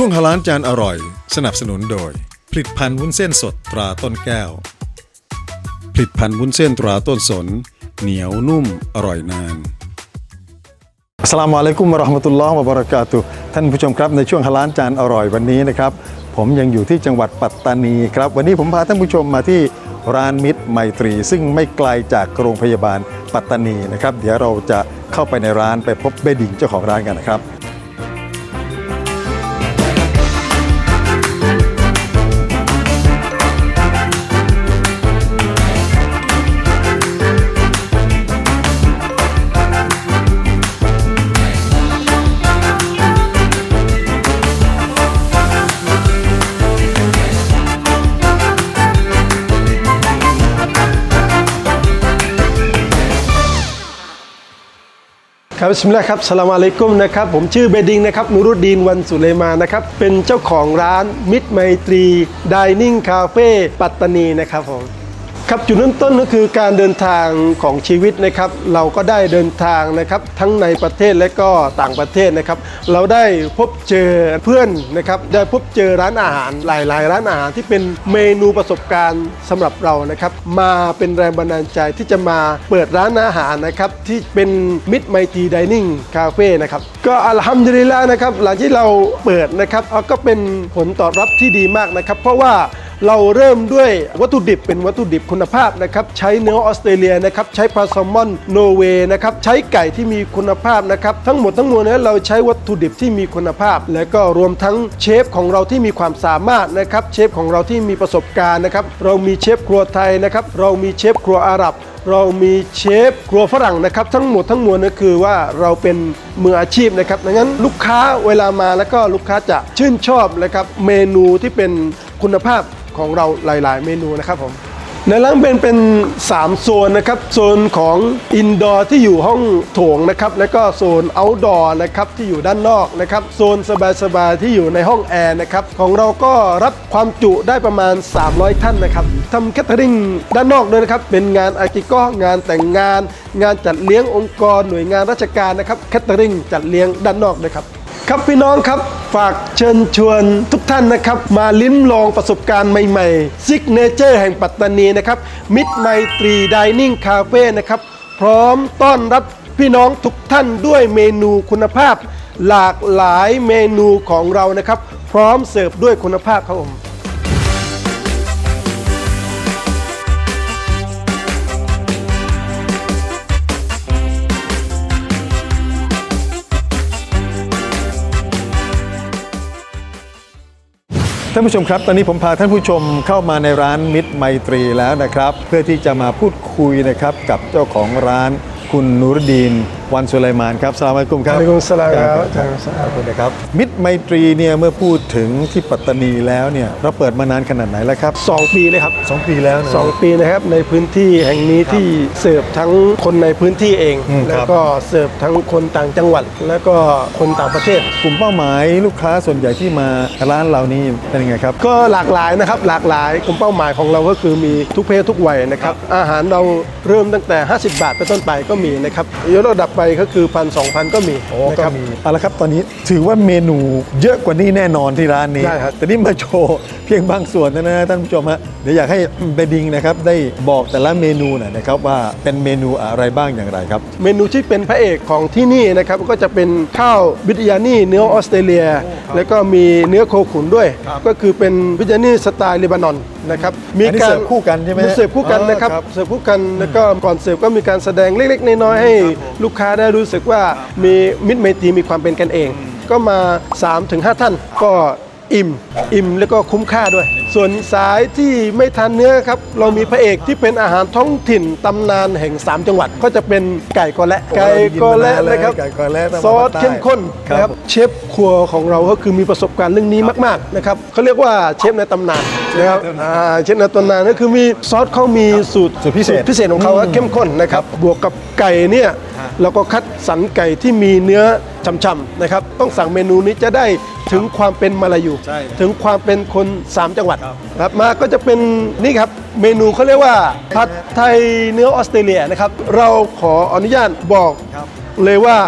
ช่วงฮาลานจานอร่อย สนับสนุนโดย ผลิตภัณฑ์วุ้นเส้นสดตราต้นแก้ว ผลิตภัณฑ์วุ้นเส้นตราต้นสน เหนียวนุ่มอร่อยนานสลามอะลัยกุมราะห์มะตุลลอฮ์วะบราะกาตุท่านผู้ชมครับในช่วงฮาลานจานอร่อยวันนี้นะครับ ผมยังอยู่ที่จังหวัดปัตตานีครับ วันนี้ผมพาท่านผู้ชมมาที่ร้านมิตรไมตรี ซึ่งไม่ไกลจากโรงพยาบาลปัตตานีนะครับ เดี๋ยวเราจะเข้าไปในร้านไปพบเบดิงเจ้าของร้านกันนะครับ ครับบิสมิลลาห์ครับสลามอะลัยกุมนะครับผมชื่อเบดิงนะครับนูรุดดีนวันสุเลมานะครับเป็นเจ้าของร้านมิตรไมตรีดิเนิ่งคาเฟ่ปัตตานีนะครับผม ครับจุดเริ่มต้นก็คือการเดินทางของชีวิตนะครับ เราก็ได้เดินทางนะครับทั้งในประเทศและก็ต่างประเทศนะครับ เราได้พบเจอเพื่อนนะครับได้พบเจอร้านอาหารหลาย ๆ ร้านอาหารที่เป็นเมนูประสบการณ์สำหรับเรานะครับ มาเป็นแรงบันดาลใจที่จะมาเปิดร้านอาหารนะครับที่เป็นมิตรไมตรีดิเนิ่งคาเฟ่นะครับก็อัลฮัมดุลิลละนะครับหลังที่เราเปิดนะครับเอาก็เป็นผลตอบรับที่ดีมากนะครับ เพราะว่า เราเริ่มด้วยวัตถุดิบเป็นวัตถุดิบคุณภาพนะครับใช้เนื้อออสเตรเลียนะครับใช้ปลาแซลมอนโนเวย์นะครับใช้ไก่ที่มีคุณภาพนะครับทั้งหมดทั้งมวลนี้เราใช้วัตถุดิบที่มีคุณภาพ และก็รวมทั้งเชฟของเราที่มีความสามารถนะครับเชฟของเราที่มีประสบการณ์นะครับเรามีเชฟครัวไทยนะครับเรามีเชฟครัวอาหรับเรามีเชฟครัวฝรั่งนะครับ ทั้งหมดทั้งมวลก็คือว่าเราเป็นมืออาชีพนะครับดังนั้นลูกค้าเวลามาแล้วก็ลูกค้าจะชื่นชอบนะครับเมนูที่เป็นคุณภาพ ของเราหลาย ๆ เมนูนะครับผมในร้านเป็นเป็น 3 โซนนะครับ โซนของอินดอร์ที่อยู่ห้องโถงนะครับ แล้วก็โซนเอาท์ดอร์นะครับที่อยู่ด้านนอกนะครับ โซนสบายๆที่อยู่ในห้องแอร์นะครับ ของเราก็รับความจุได้ประมาณ 300 ท่านนะครับทำแคทเทอริงด้านนอกด้วยนะครับ เป็นงานอากิโกงานแต่งงาน งานจัดเลี้ยงองค์กรหน่วยงานราชการนะครับแคทเทอริงจัดเลี้ยงด้านนอกนะครับครับพี่น้องครับ ฝากเชิญชวนทุกท่านนะครับ มาลิ้มลองประสบการณ์ใหม่ๆซิกเนเจอร์แห่งปัตตานีนะครับมิตรไมตรีดิเนิ่งคาเฟ่นะครับพร้อมต้อนรับพี่น้องทุกท่านด้วยเมนูคุณภาพ หลากหลายเมนูของเรานะครับ พร้อมเสิร์ฟด้วยคุณภาพครับผม ท่านผู้ชมครับ ตอนนี้ผมพาท่านผู้ชมเข้ามาในร้านมิตรไมตรีแล้วนะครับ เพื่อที่จะมาพูดคุยนะครับกับเจ้าของร้านคุณนูรดีน วันสุไลมานครับสลามอะลัยกุมครับอะลัยกุมสลามครับขอบคุณนะครับ มิตรไมตรีเนี่ยเมื่อพูดถึงที่ปัตตานีแล้วเนี่ยเราเปิดมานานขนาดไหนแล้วครับสองปีเลยครับสองปีแล้วนะสองปีนะครับในพื้นที่แห่งนี้ที่เสิร์ฟทั้งคนในพื้นที่เอง อืมครับ แล้วก็เสิร์ฟทั้งคนต่างจังหวัด แล้วก็คนต่างประเทศ กลุ่มเป้าหมายลูกค้าส่วนใหญ่ที่มาร้านเรานี่เป็นยังไงครับ ก็หลากหลายนะครับหลากหลายกลุ่มเป้าหมายของเราก็คือมีทุกเพศทุกวัยนะครับอาหารเราเริ่มตั้งแต่ 50 บาทเป็นต้นไปก็มีนะครับยกระดับไปก็คือพันสองพันก็มีนะครับเอาละครับตอนนี้ถือว่าเมนูเยอะกว่านี้แน่นอนที่ร้านนี้ใช่ครับ แต่นี่มาโชว์เพียงบางส่วนนะนะท่านผู้ชมฮะเดี๋ยวอยากให้ เบดิงนะครับได้บอกแต่ละเมนูหน่อยนะครับว่าเป็นเมนูอะไรบ้างอย่างไรครับ เมนูที่เป็นพระเอกของที่นี่นะครับก็จะเป็นข้าวบิรยานีเนื้อออสเตรเลีย แล้วก็มีเนื้อโคขุนด้วย ก็คือเป็นบิรยานีสไตล์เลบานอน นะครับอันนี้เสิร์ฟคู่กันใช่ไหมเสิร์ฟคู่กันนะครับอ๋อครับเสิร์ฟคู่กันแล้วก็ก่อนเสิร์ฟก็มีการแสดงเล็ก ๆ น้อยๆให้ลูกค้าได้รู้สึกว่ามีมิตรไมตรีมีความเป็นกันเอง ก็มา 3-5 ท่าน ก็อิ่ม อิ่มแล้วก็คุ้มค่าด้วย ส่วนสายที่ไม่ทานเนื้อครับ เรามีพระเอกที่เป็นอาหารท้องถิ่นตำนานแห่ง 3 จังหวัดก็จะเป็นไก่กอและไก่กอและนะครับไก่กอและต้องซอสมาใต้เข้มข้นครับ นะครับ เชฟครัวของเราก็คือมีประสบการณ์เรื่องนี้มาก ๆ นะครับเขาเรียกว่าเชฟในตำนาน นะครับอ่าเชฟในตำนานก็คือมีซอสเขามีสูตรสูตรพิเศษพิเศษของเขาเข้มข้นนะครับ บวกกับไก่เนี่ยเราก็คัดสรรไก่ที่มีเนื้อช่ำๆนะครับ ต้องสั่งเมนูนี้จะได้ถึงความเป็นมาลายูใช่ถึงความเป็นคน 3 จังหวัดครับมาก็จะเป็นนี่ครับเมนูเขาเรียกว่าผัดไทยเนื้อออสเตรเลียนะครับ เราขออนุญาตบอกเลยว่า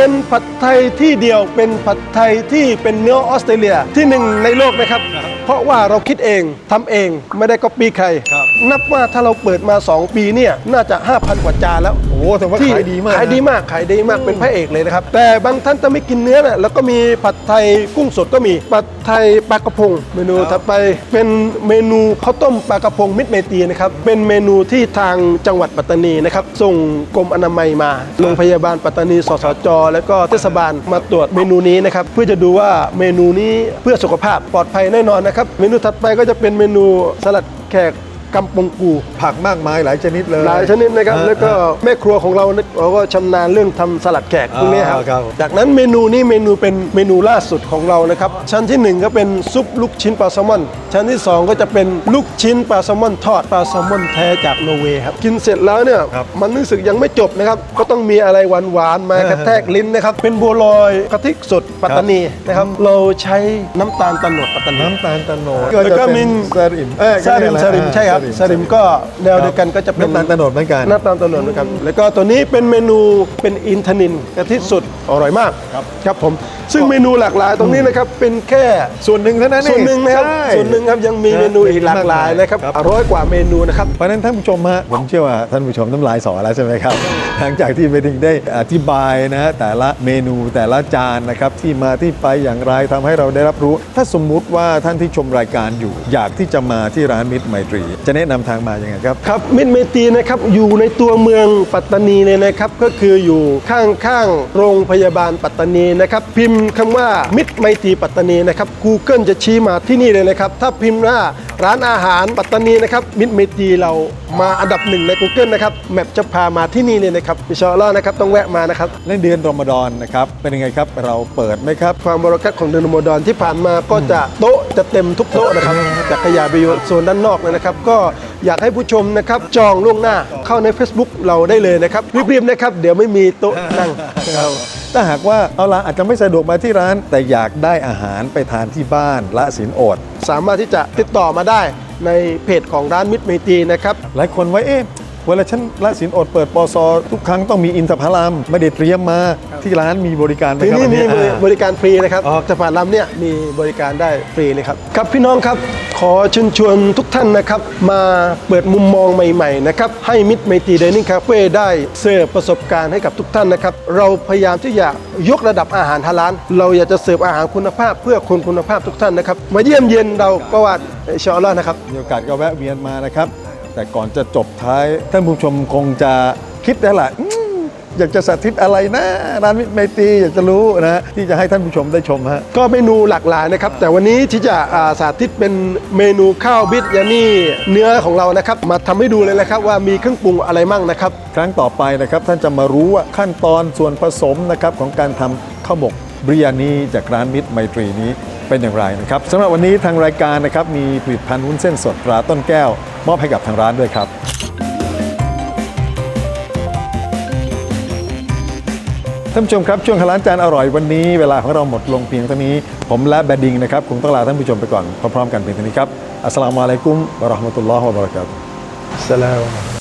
เป็นเป็นผัดไทยที่เดียวเป็นผัดไทยที่เป็นเนื้อออสเตรเลียที่หนึ่งในโลกนะครับเพราะว่าเราคิดเองทำเองไม่ได้ก๊อปปี้ใคร ครับ นับว่าถ้าเราเปิดมา 2 ปีเนี่ยน่าจะ 5,000 กว่าจานแล้ว โอ้โหแต่ว่าที่ขายดีมากขายดีนะมากขายดีมากเป็นพระเอกเลยนะครับ แต่บางท่านจะไม่กินเนื้อน่ะแล้วก็มีผัดไทยกุ้งสดก็มีผัดไทยปลากระพง เมนูถัดไปเป็นเมนูข้าวต้มปลากระพงมิตรเมตรีนะครับเป็นเมนูที่ทางจังหวัดปัตตานีนะครับส่งกรมอนามัยมาโรงพยาบาลปัตตานีสสจแล้วก็เทศบาลมาตรวจเมนูนี้นะครับเพื่อจะดูว่าเมนูนี้เพื่อสุขภาพปลอดภัยแน่นอนนะครับ เมนูถัดไปก็จะเป็นเมนูสลัดแขก กำปงกูผักมากมายหลายชนิดเลยหลายชนิดนะครับ อ่าแล้วก็แม่ครัวของเราเนี่ยเราก็ชำนาญเรื่องทำสลัดแขกพวกนี้ครับอ่าครับจากนั้นเมนูนี้เมนูเป็นเมนูล่าสุดของเรานะครับ ชั้นที่หนึ่งก็เป็นซุปลูกชิ้นปลาแซลมอน ชั้นที่สองก็จะเป็นลูกชิ้นปลาแซลมอนทอดปลาแซลมอนแท้จากโนอร์เวย์ครับกินเสร็จแล้วเนี่ยครับมันรู้สึกยังไม่จบนะครับก็ต้องมีอะไรหวานๆมากระแทกลิ้นนะครับเป็นบัวลอยกะทิสดปัตตานีนะครับเราใช้น้ำตาลตะโนดปัตตานี น้ำตาลตะโนดแล้วก็จะมีเป็นสลิมเอ้ยซาริมก็ซาริมเยกอะใช่ครับสลิมซาริมก็แนวเดียวกันก็จะเป็นน้ำตาลตะโนดเหมือนกันน้ำตาลตะโนดเหมือนกัน แล้วก็ตัวนี้เป็นเมนูเป็นอินทนินกะทิสดอร่อยมากครับครับผม ซึ่งเมนูหลากหลายตรงนี้นะครับเป็นแค่ส่วนหนึ่งเท่านั้นเองส่วนหนึ่งนะครับใช่ส่วนหนึ่งครับยังมีเมนูอีกหลากหลายนะครับร้อยกว่าเมนูนะครับเพราะฉะนั้นท่านผู้ชมฮะผมเชื่อว่าท่านผู้ชมน้ำลายสอแล้วใช่ไหมครับหลังจากที่เบดิงได้อธิบายนะฮะแต่ละเมนูแต่ละจานนะครับที่มาที่ไปอย่างไรทำให้เราได้รับรู้ ถ้าสมมุติว่าท่านที่ชมรายการอยู่ อยากที่จะมาที่ร้านมิตรไมตรีจะแนะนำทางมายังไงครับ ครับมิตรเมตรีนะครับอยู่ในตัวเมืองปัตตานีเลยนะครับก็คืออยู่ข้างๆโรงพยาบาลปัตตานีนะครับพิมพ์คำว่ามิตรไมตรีปัตตานีนะครับ Google จะชี้มาที่นี่เลยนะครับถ้าพิมพ์ว่าร้านอาหารปัตตานีนะครับมิตรไมตรีเรามาอันดับหนึ่งใน Google นะครับแมปจะพามาที่นี่เลยนะครับอินชาอัลลอฮ์นะครับต้องแวะมานะครับในเดือนรอมฎอนนะครับเป็นยังไงครับเราเปิดไหมครับ ความบริกัตของเดือนรอมฎอนที่ผ่านมาก็จะโต๊ะจะเต็มทุกโต๊ะนะครับจะขยายไปอยู่โซนด้านนอกเลยนะครับก็อยากให้ผู้ชมนะครับจองล่วงหน้าเข้าใน Facebook เราได้เลยนะครับรีบๆนะครับ เดี๋ยวไม่มีโต๊ะนั่งครับถ้าหากว่าเอาละอาจจะไม่สะดวกมาที่ร้าน แต่อยากได้อาหารไปทานที่บ้านละสินอด สามารถที่จะติดต่อมาได้ในเพจของร้านมิตรเมตรีนะครับ หลายคนไว้เอ๊ะ เวลาฉันละสินอดเปิดปอซอทุกครั้งต้องมีอินทผลัมไม่ได้เตรียมมาที่ร้านมีบริการไหมที่ครับนี่อัมีอ่า บริการฟรีนะครับอ๋อสะพานลำเนี่ยมีบริการได้ฟรีเลยครับ ครับพี่น้องครับ ขอเชิญชวนทุกท่านนะครับ มาเปิดมุมมองใหม่ๆนะครับ ให้มิตรไมตรีเดนิ่งคาเฟ่ได้เสิร์ฟประสบการณ์ให้กับทุกท่านนะครับ เราพยายามที่จะยกระดับอาหารฮาลาลเราอยากจะเสิร์ฟอาหารคุณภาพเพื่อคนคุณภาพทุกท่านนะครับ มาเยี่ยมเยียนเราก็ว่าอินชาอัลลอฮ์นะครับ มีโอกาสก็แวะเวียนมานะครับ แต่ก่อนจะจบท้ายท่านผู้ชมคงจะคิดได้แหละอืมอยากจะสาธิตอะไรนะร้านมิตรไมตรีอยากจะรู้นะที่จะให้ท่านผู้ชมได้ชมฮะก็เมนูหลากหลายนะครับ แต่วันนี้ที่จะสาธิตเป็นเมนูข้าวบิดยานี่เนื้อของเรานะครับ มาทำให้ดูเลยนะครับว่ามีเครื่องปรุงอะไรมั่งนะครับ ครั้งต่อไปนะครับท่านจะมารู้ว่าขั้นตอนส่วนผสมนะครับของการทำข้าวหมกบริยานีจากร้านมิตรไมตรีนี้ เป็นอย่างไรนะครับสำหรับวันนี้ทางรายการนะครับมีผลิตภัณฑ์วุ้นเส้นสดตราต้นแก้ว มอบให้กับทางร้านด้วยครับ ท่านผู้ชมครับช่วงขลานจานอร่อยวันนี้ เวลาของเราหมดลงเพียงเท่านี้ ผมและแบดดิงนะครับคงต้องลาท่านผู้ชมไปก่อนพร้อมๆกันเพียงเท่านี้ครับอัสสลามุอะลัยกุมวะเราะห์มะตุลลอฮ์วะบะเราะกาตุฮ์สลาม